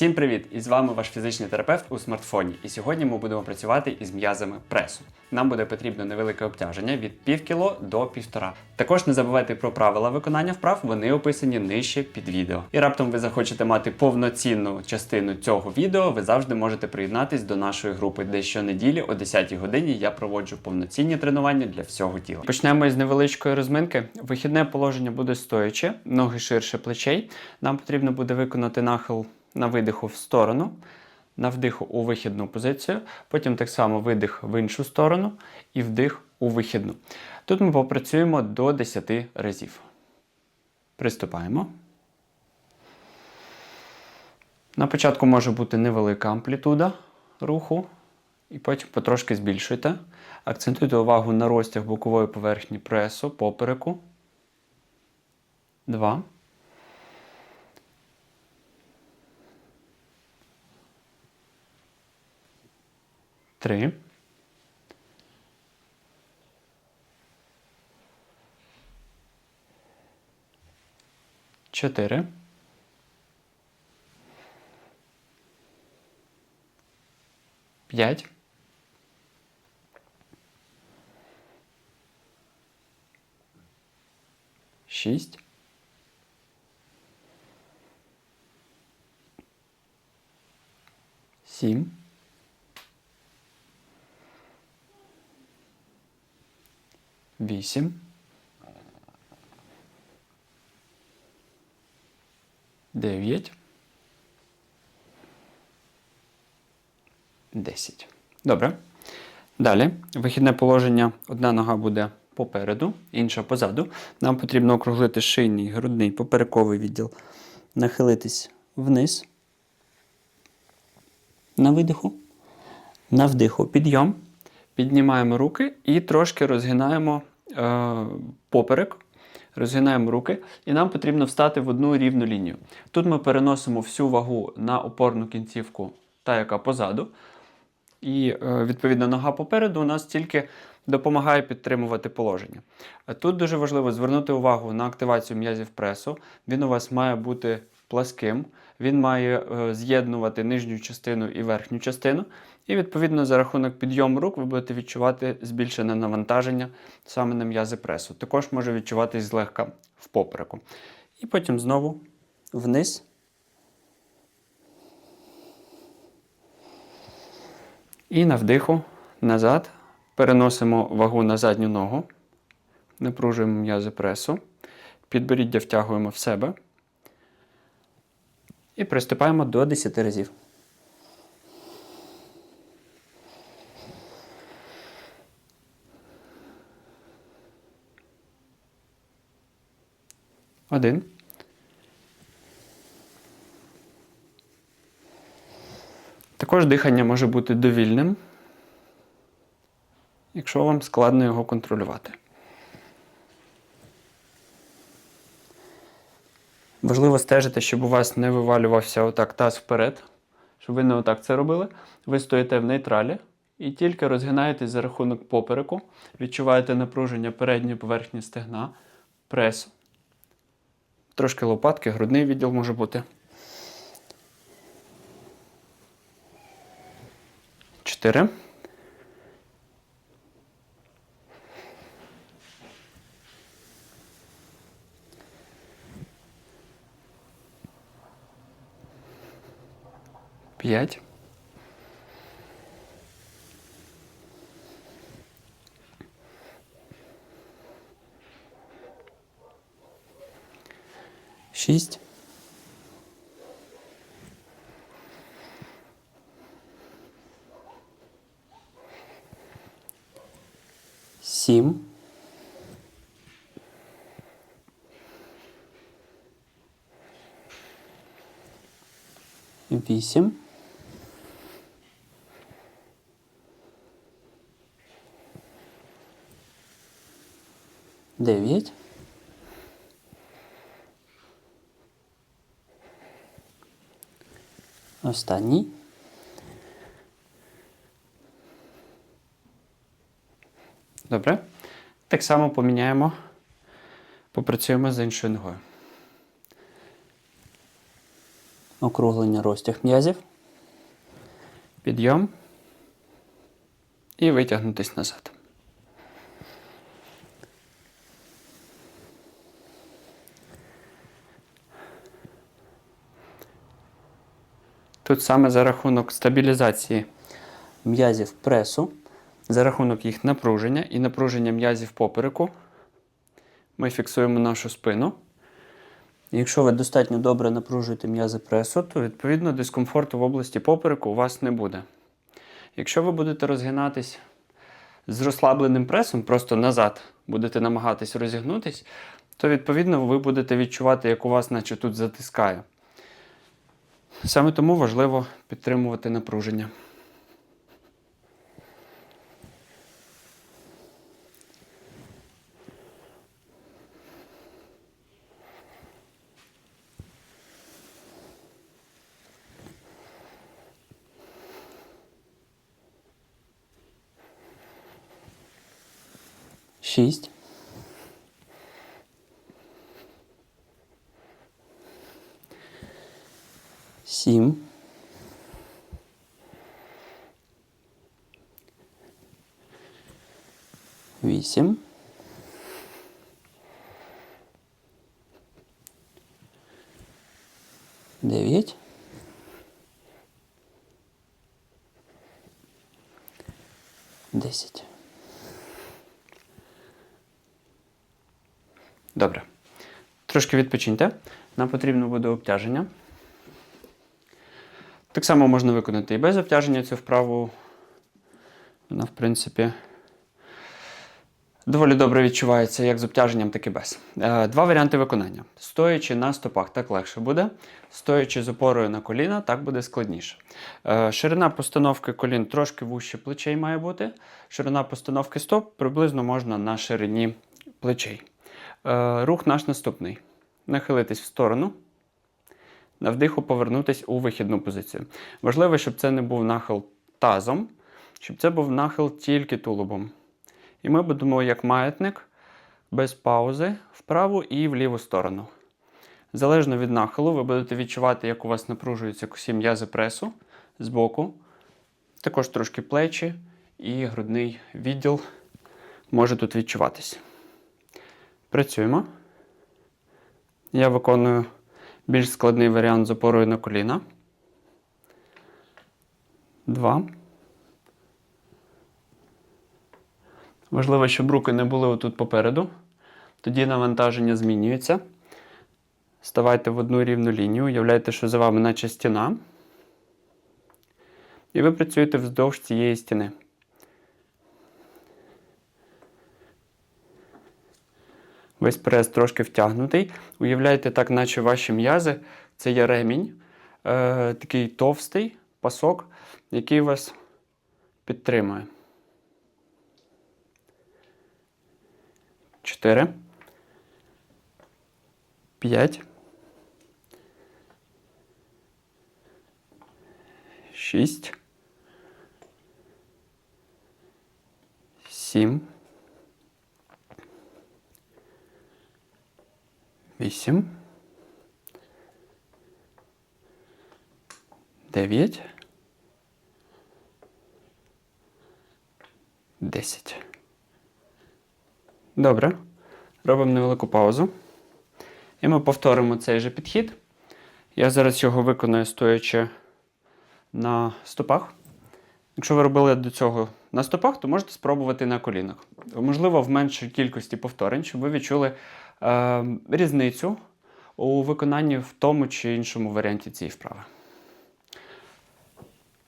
Всім привіт! І з вами ваш фізичний терапевт у смартфоні. І сьогодні ми будемо працювати із м'язами пресу. Нам буде потрібно невелике обтяження від пів кіло до півтора. Також не забувайте про правила виконання вправ, вони описані нижче під відео. І раптом ви захочете мати повноцінну частину цього відео, ви завжди можете приєднатись до нашої групи, де щонеділі о 10 годині я проводжу повноцінні тренування для всього тіла. Почнемо із невеличкої розминки. Вихідне положення буде стояче, ноги ширше плечей. Нам потрібно буде виконати нахил на видиху в сторону, на вдиху у вихідну позицію, потім так само видих в іншу сторону і вдих у вихідну. Тут ми попрацюємо до 10 разів. Приступаємо. На початку може бути невелика амплітуда руху, і потім потрошки збільшуйте. Акцентуйте увагу на розтяг бокової поверхні пресу, попереку. Два. Три. Чотири. П'ять. Шість. Сім. Вісім. Дев'ять. Десять. Добре. Далі. Вихідне положення. Одна нога буде попереду, інша позаду. Нам потрібно округлити шийний, грудний, поперековий відділ. Нахилитись вниз. На видиху. На вдиху. Підйом. Піднімаємо руки і трошки розгинаємо поперек, розгинаємо руки, і нам потрібно встати в одну рівну лінію. Тут ми переносимо всю вагу на опорну кінцівку, та яка позаду. І, е, відповідно, нога попереду у нас тільки допомагає підтримувати положення. Тут дуже важливо звернути увагу на активацію м'язів пресу. Він у вас має бути пласким, він має е, з'єднувати нижню частину і верхню частину. І, відповідно, за рахунок підйому рук ви будете відчувати збільшене навантаження саме на м'язи пресу. Також може відчуватись злегка в попереку. І потім знову вниз. І на вдиху назад. Переносимо вагу на задню ногу. Напружуємо м'язи пресу. Підборіддя втягуємо в себе. І приступаємо до 10 разів. Один. Також дихання може бути довільним, якщо вам складно його контролювати. Важливо стежити, щоб у вас не вивалювався отак таз вперед, щоб ви не отак це робили. Ви стоїте в нейтралі і тільки розгинаєтесь за рахунок попереку, відчуваєте напруження передньої поверхні стегна, пресу. Трошки лопатки, грудний відділ може бути. Чотири. П'ять. Шість. Сім. Вісім. Дев'ять. Останній. Добре. Так само поміняємо, попрацюємо з іншою ногою. Округлення розтяг м'язів. Підйом. І витягнутись назад. Тут саме за рахунок стабілізації м'язів пресу, за рахунок їх напруження і напруження м'язів попереку, ми фіксуємо нашу спину. Якщо ви достатньо добре напружуєте м'язи пресу, то відповідно дискомфорту в області попереку у вас не буде. Якщо ви будете розгинатись з розслабленим пресом, просто назад будете намагатись розігнутись, то відповідно ви будете відчувати, як у вас наче тут затискає. Саме тому важливо підтримувати напруження. Шість. Сім. Вісім. Дев'ять. Десять. Добре. Трошки відпочиньте. Нам потрібно буде обтяження. Так само можна виконати і без обтяження цю вправу. Вона, в принципі, доволі добре відчувається як з обтяженням, так і без. Е, Два варіанти виконання. Стоячи на стопах, так легше буде. Стоячи з опорою на коліна, так буде складніше. Е, Ширина постановки колін трошки вужче плечей має бути. Ширина постановки стоп приблизно можна на ширині плечей. Е, Рух наш наступний. Нахилитись в сторону. На вдиху повернутись у вихідну позицію. Важливо, щоб це не був нахил тазом, щоб це був нахил тільки тулубом. І ми будемо як маятник без паузи в праву і в ліву сторону. Залежно від нахилу, ви будете відчувати, як у вас напружуються всі м'язи пресу з боку. Також трошки плечі і грудний відділ може тут відчуватись. Працюємо. Я виконую більш складний варіант з опорою на коліна. Два. Важливо, щоб руки не були отут попереду. Тоді навантаження змінюється. Ставайте в одну рівну лінію, уявляйте, що за вами наче стіна. І ви працюєте вздовж цієї стіни. Весь прес трошки втягнутий. Уявляєте, так, наче ваші м'язи це є ремінь, е, такий товстий пасок, який вас підтримує. Чотири. П'ять. Шість. Сім. Вісім. Дев'ять. Десять. Добре. Робимо невелику паузу. І ми повторимо цей же підхід. Я зараз його виконую стоячи на стопах. Якщо ви робили до цього на стопах, то можете спробувати на колінах. Можливо, в меншій кількості повторень, щоб ви відчули е, різницю у виконанні в тому чи іншому варіанті цієї вправи.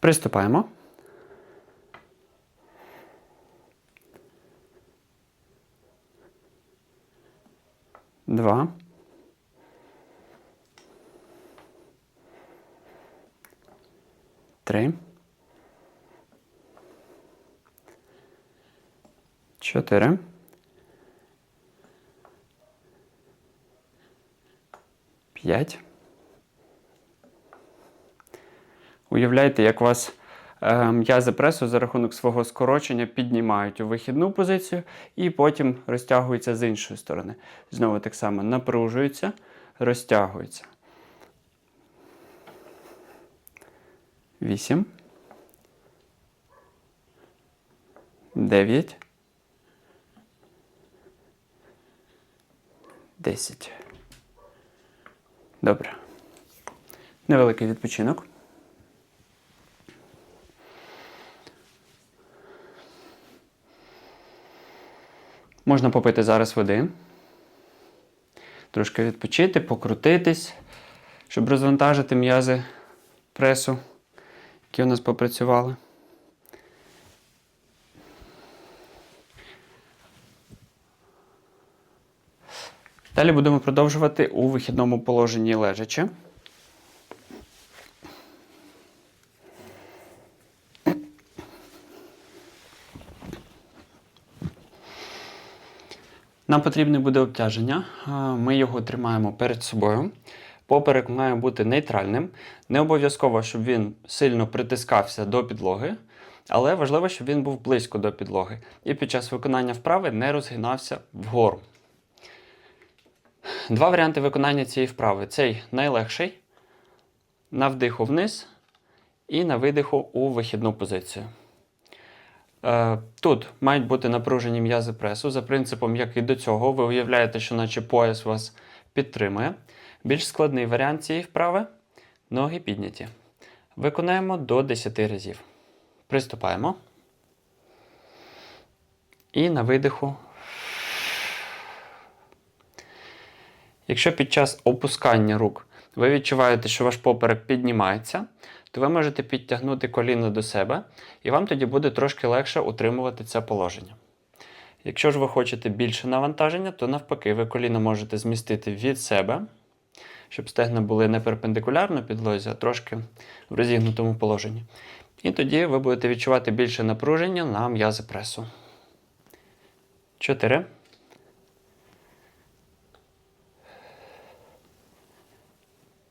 Приступаємо. Два. Три. Чотири. П'ять. Уявляйте, як вас е, м'язи пресу за рахунок свого скорочення піднімають у вихідну позицію і потім розтягуються з іншої сторони. Знову так само напружуються, розтягуються. Вісім. Дев'ять. Десять. Добре. Невеликий відпочинок. Можна попити зараз води. Трошки відпочити, покрутитись, щоб розвантажити м'язи пресу, які у нас попрацювали. Далі будемо продовжувати у вихідному положенні лежачи. Нам потрібне буде обтяження. Ми його тримаємо перед собою. Поперек має бути нейтральним. Не обов'язково, щоб він сильно притискався до підлоги, але важливо, щоб він був близько до підлоги. І під час виконання вправи не розгинався вгору. Два варіанти виконання цієї вправи. Цей найлегший на вдиху вниз і на видиху у вихідну позицію. Е, Тут мають бути напружені м'язи пресу. За принципом, як і до цього, ви уявляєте, що наче пояс вас підтримує. Більш складний варіант цієї вправи ноги підняті. Виконаємо до 10 разів. Приступаємо. І на видиху. Якщо під час опускання рук ви відчуваєте, що ваш поперек піднімається, то ви можете підтягнути коліно до себе, і вам тоді буде трошки легше утримувати це положення. Якщо ж ви хочете більше навантаження, то навпаки, ви коліно можете змістити від себе, щоб стегна були не перпендикулярно підлозі, а трошки в розігнутому положенні. І тоді ви будете відчувати більше напруження на м'язи пресу. 4.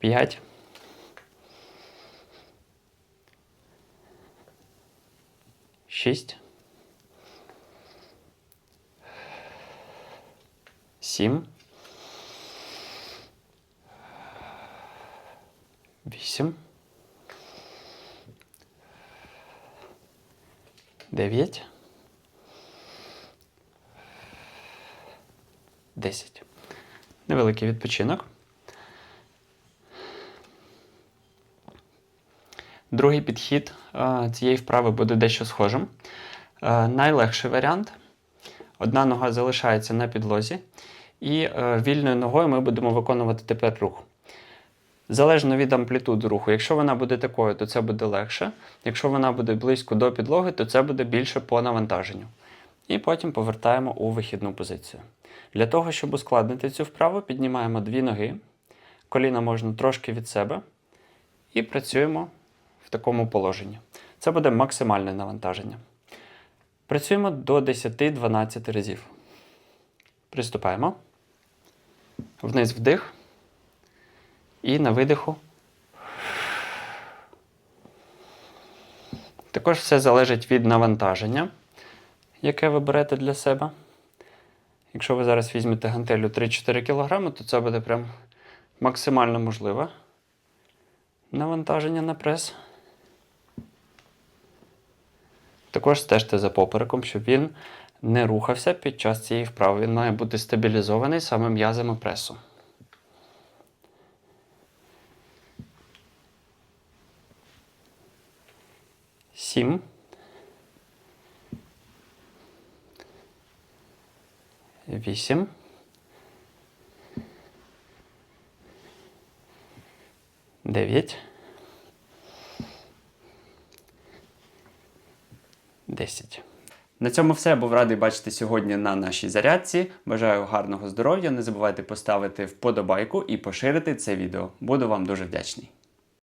П'ять. Шість. Сім. Вісім. Дев'ять. Десять. Невеликий відпочинок. Другий підхід е, цієї вправи буде дещо схожим. Е, Найлегший варіант. Одна нога залишається на підлозі, і е, вільною ногою ми будемо виконувати тепер рух. Залежно від амплітуди руху. Якщо вона буде такою, то це буде легше. Якщо вона буде близько до підлоги, то це буде більше по навантаженню. І потім повертаємо у вихідну позицію. Для того, щоб ускладнити цю вправу, піднімаємо дві ноги, коліна можна трошки від себе, і працюємо такому положенні. Це буде максимальне навантаження. Працюємо до 10-12 разів. Приступаємо. Вниз вдих. І на видиху. Також все залежить від навантаження, яке ви берете для себе. Якщо ви зараз візьмете гантелю 3-4 кг, то це буде прям максимально можливе навантаження на прес. Також стежте за попереком, щоб він не рухався під час цієї вправи. Він має бути стабілізований саме м'язами пресу. Сім. Вісім. Дев'ять. 10. На цьому все. Був радий бачити сьогодні на нашій зарядці. Бажаю гарного здоров'я. Не забувайте поставити вподобайку і поширити це відео. Буду вам дуже вдячний.